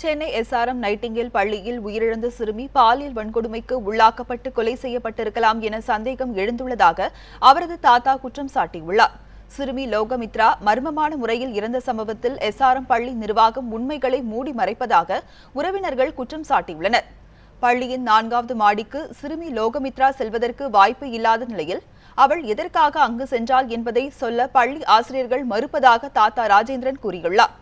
Chennai SRM Nightingale பள்ளியில் உயிரிழந்த சிறுமி பாலியல் வன்கொடுமைக்கு உள்ளாக்கப்பட்டு கொலை செய்யப்பட்டிருக்கலாம் என சந்தேகம் எழுந்துள்ளதாக அவரது தாத்தா குற்றம் சாட்டியுள்ளார். சிறுமி லோகமித்ரா மர்மமான முறையில் இறந்த சம்பவத்தில் எஸ்ஆர்எம் பள்ளி நிர்வாகம் உண்மைகளை மூடி மறைப்பதாக உறவினர்கள் குற்றம் சாட்டியுள்ளனர். பள்ளியின் நான்காவது மாடிக்கு சிறுமி லோகமித்ரா செல்வதற்கு வாய்ப்பு இல்லாத நிலையில் அவள் எதற்காக அங்கு சென்றாள் என்பதை சொல்ல பள்ளி ஆசிரியர்கள் மறுப்பதாக தாத்தா ராஜேந்திரன் கூறியுள்ளார்.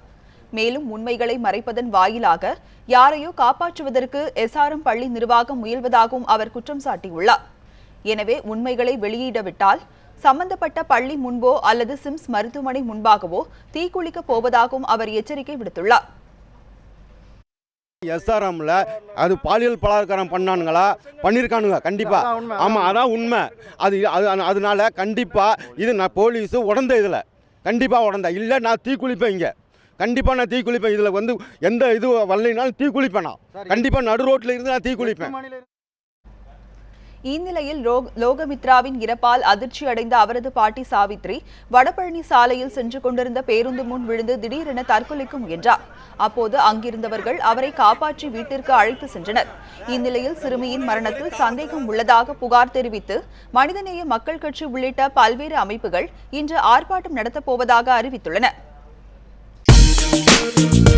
மேலும் உண்மைகளை மறைப்பதன் வாயிலாக யாரையோ காப்பாற்றுவதற்கு எஸ்ஆர்எம் பள்ளி நிர்வாகம் முயல்வதாகவும் அவர் குற்றம் சாட்டியுள்ளார். எனவே உண்மைகளை வெளியிடவிட்டால் சம்பந்தப்பட்ட பள்ளி முன்போ அல்லது சிம்ஸ் மருத்துவமனை முன்பாகவோ தீக்குளிக்கப் போவதாகவும் அவர் எச்சரிக்கை விடுத்துள்ளார். எஸ்ஆர்எம்ல அது பாலியல் பலாத்காரம் பண்ணானுங்களா? பண்ணியிருக்கானுங்க கண்டிப்பா. ஆமாம் அதான் உண்மை. அது அது அதனால கண்டிப்பா இது நான் போலீஸு உடந்த இதில். கண்டிப்பாக உடந்த. இல்லை நான் தீக்குளிப்பேன் இங்கே. கண்டிப்பாக நான் தீக்குளிப்பேன் இதில் வந்து எந்த இது வரலைனாலும் தீக்குளிப்பேன் நான். கண்டிப்பாக நடு ரோட்டில் இருந்து நான் தீக்குளிப்பேன் இந்நிலையில் லோக்- லோகமித்ராவின் இறப்பால் அதிர்ச்சி அடைந்த அவரது பாட்டி சாவித்ரி வடபழனி சாலையில் சென்று கொண்டிருந்த பேருந்து முன் விழுந்து திடீரென தற்கொலைக்கு முயன்றார். அப்போது அங்கிருந்தவர்கள் அவரை காப்பாற்றி வீட்டிற்கு அழைத்து சென்றனர். இந்நிலையில் சிறுமியின் மரணத்தில் சந்தேகம் உள்ளதாக புகார் தெரிவித்து மனிதநேய மக்கள் கட்சி உள்ளிட்ட பல்வேறு அமைப்புகள் இன்று ஆர்ப்பாட்டம் நடத்தப் போவதாக அறிவித்துள்ளன. Thank you.